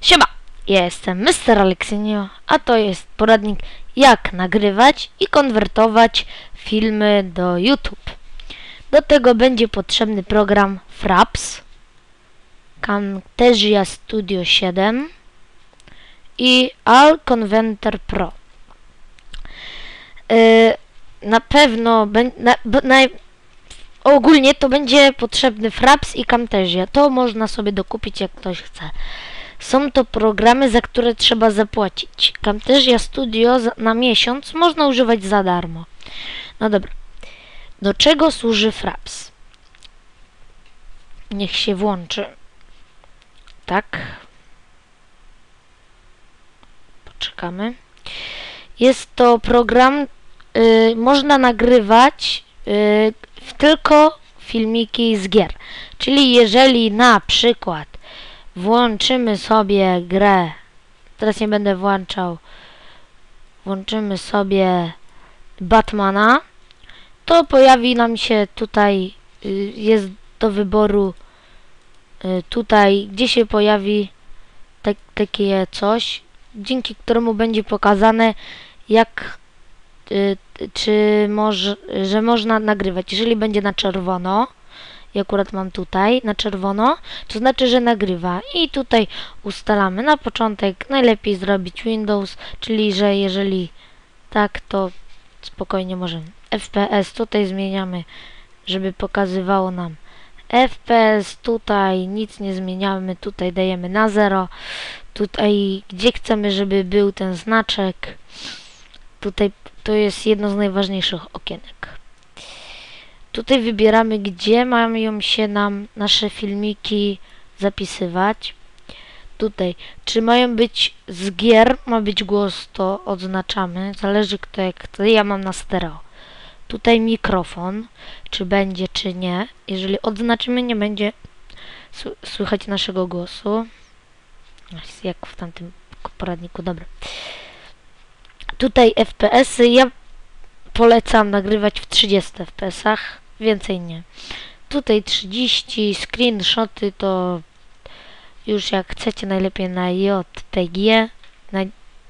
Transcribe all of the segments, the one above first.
Siema, jestem Mr. Alexinio, a to jest poradnik jak nagrywać i konwertować filmy do YouTube. Do tego będzie potrzebny program Fraps, Camtasia Studio 7 i All Converter Pro. Yy, na pewno na, naj, ogólnie to będzie potrzebny Fraps i Camtasia. To można sobie dokupić jak ktoś chce. Są to programy, za które trzeba zapłacić. Camtasia Studio na miesiąc można używać za darmo. No dobra. Do czego służy Fraps? Niech się włączy. Tak. Poczekamy. Jest to program, y, można nagrywać y, tylko filmiki z gier. Czyli jeżeli na przykład włączymy sobie grę, teraz nie będę włączał, włączymy sobie Batmana, to pojawi nam się tutaj, y, jest do wyboru y, tutaj, gdzie się pojawi tak, takie coś, dzięki któremu będzie pokazane, jak y, czy może, że można nagrywać. Jeżeli będzie na czerwono, i akurat mam tutaj na czerwono, to znaczy, że nagrywa. I tutaj ustalamy na początek najlepiej zrobić Windows, czyli że jeżeli tak, to spokojnie możemy. FPS tutaj zmieniamy, żeby pokazywało nam FPS, tutaj nic nie zmieniamy, tutaj dajemy na 0, tutaj gdzie chcemy, żeby był ten znaczek, tutaj to jest jedno z najważniejszych okienek. Tutaj wybieramy, gdzie mają się nam nasze filmiki zapisywać. Tutaj, czy mają być z gier, ma być głos, to odznaczamy. Zależy kto jak chce. Ja mam na stereo. Tutaj mikrofon, czy będzie, czy nie. Jeżeli odznaczymy, nie będzie sły- słychać naszego głosu. Jak w tamtym poradniku, dobra. Tutaj FPS-y. Ja polecam nagrywać w 30 FPS-ach, więcej nie. Tutaj 30, screenshoty to już jak chcecie najlepiej na JPG, na,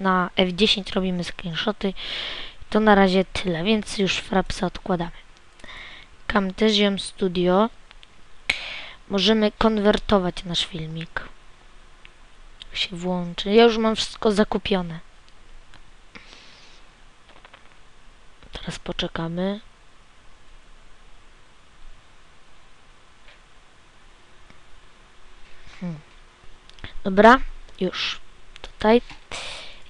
na F10 robimy screenshoty. To na razie tyle, więc już Frapsa odkładamy. Camtasia Studio możemy konwertować nasz filmik. Się włączy. Ja już mam wszystko zakupione. Teraz poczekamy. Dobra, już. Tutaj.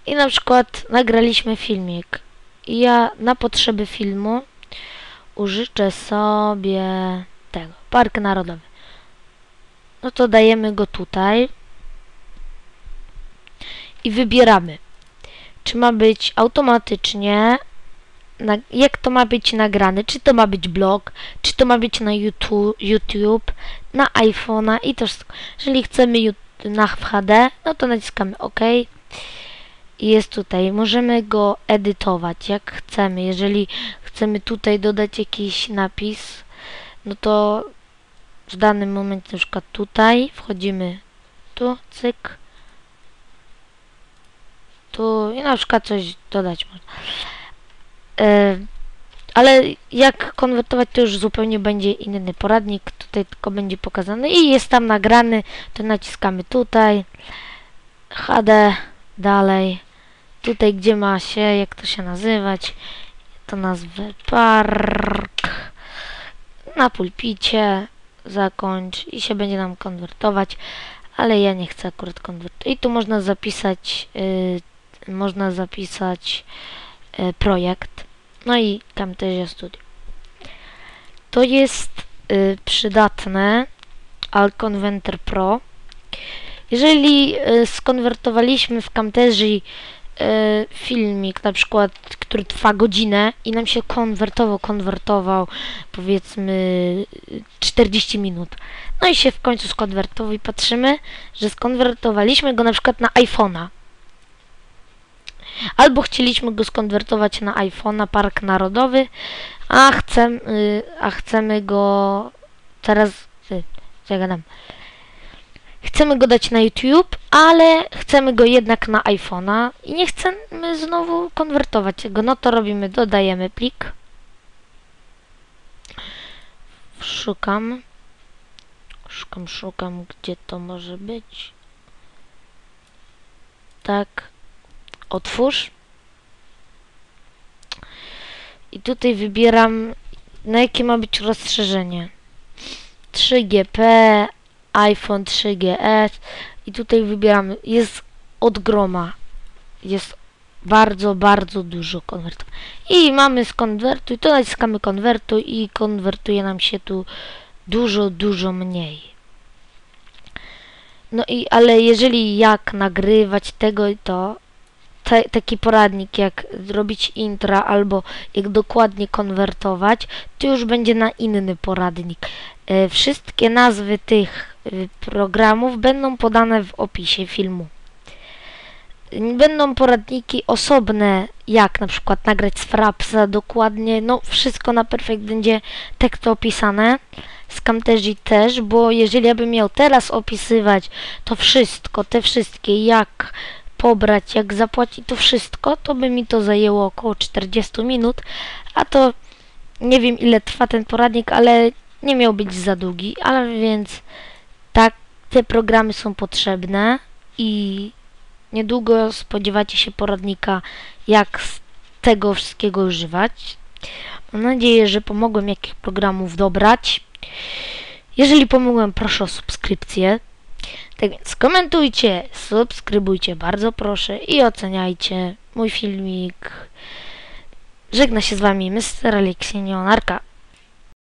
I na przykład nagraliśmy filmik. I ja na potrzeby filmu użyczę sobie tego. Park Narodowy. No to dajemy go tutaj. I wybieramy. Czy ma być automatycznie na, jak to ma być nagrane, czy to ma być blog, czy to ma być na YouTube, YouTube na iPhone'a i to wszystko. Jeżeli chcemy na HD, no to naciskamy OK. I jest tutaj. Możemy go edytować jak chcemy. Jeżeli chcemy tutaj dodać jakiś napis, no to w danym momencie na przykład tutaj wchodzimy tu, cyk. Tu i na przykład coś dodać można. E, ale jak konwertować to już zupełnie będzie inny poradnik. Tutaj tylko będzie pokazany i jest tam nagrany. To naciskamy tutaj. HD. Dalej. Tutaj gdzie ma się, jak to się nazywać. To nazwę park. Na pulpicie. Zakończ i się będzie nam konwertować. Ale ja nie chcę akurat konwertować. I tu można zapisać y, można zapisać y, projekt. No i Camtasia Studio. To jest y, przydatne Al Converter Pro. Jeżeli y, skonwertowaliśmy w Camtasii y, filmik, na przykład, który trwa godzinę i nam się konwertował, konwertował powiedzmy y, 40 minut. No i się w końcu skonwertował i patrzymy, że skonwertowaliśmy go na przykład na iPhone'a. Albo chcieliśmy go skonwertować na iPhone'a Park Narodowy, a, chcem, y, a chcemy go teraz... Y, co ja gadam? chcemy go dać na YouTube, ale chcemy go jednak na iPhone'a i nie chcemy znowu konwertować go, no to robimy, dodajemy plik. Szukam. Szukam, szukam, gdzie to może być. Tak. Otwórz. I tutaj wybieram, na jakie ma być rozszerzenie. 3GP, iPhone 3GS i tutaj wybieramy, jest od groma. Jest bardzo, bardzo dużo konwertów. I mamy skonwertuj, to naciskamy konwertuj i konwertuje nam się tu dużo, dużo mniej. No i, ale jeżeli jak nagrywać tego i to, taki poradnik, jak zrobić intra albo jak dokładnie konwertować, to już będzie na inny poradnik. E, wszystkie nazwy tych e, programów będą podane w opisie filmu. Będą poradniki osobne, jak na przykład nagrać z Frapsa dokładnie, no wszystko na perfekt będzie tekst opisane. Z też, bo jeżeli ja bym miał teraz opisywać to wszystko, te wszystkie, jak pobrać, jak zapłacić to wszystko, to by mi to zajęło około 40 minut, a to nie wiem ile trwa ten poradnik, ale nie miał być za długi, ale więc tak, te programy są potrzebne i niedługo spodziewacie się poradnika, jak z tego wszystkiego używać. Mam nadzieję, że pomogłem jakich programów dobrać. Jeżeli pomogłem, proszę o subskrypcję. Tak więc komentujcie, subskrybujcie, bardzo proszę i oceniajcie mój filmik. Żegna się z Wami Mr. Aleksiej Neonarka.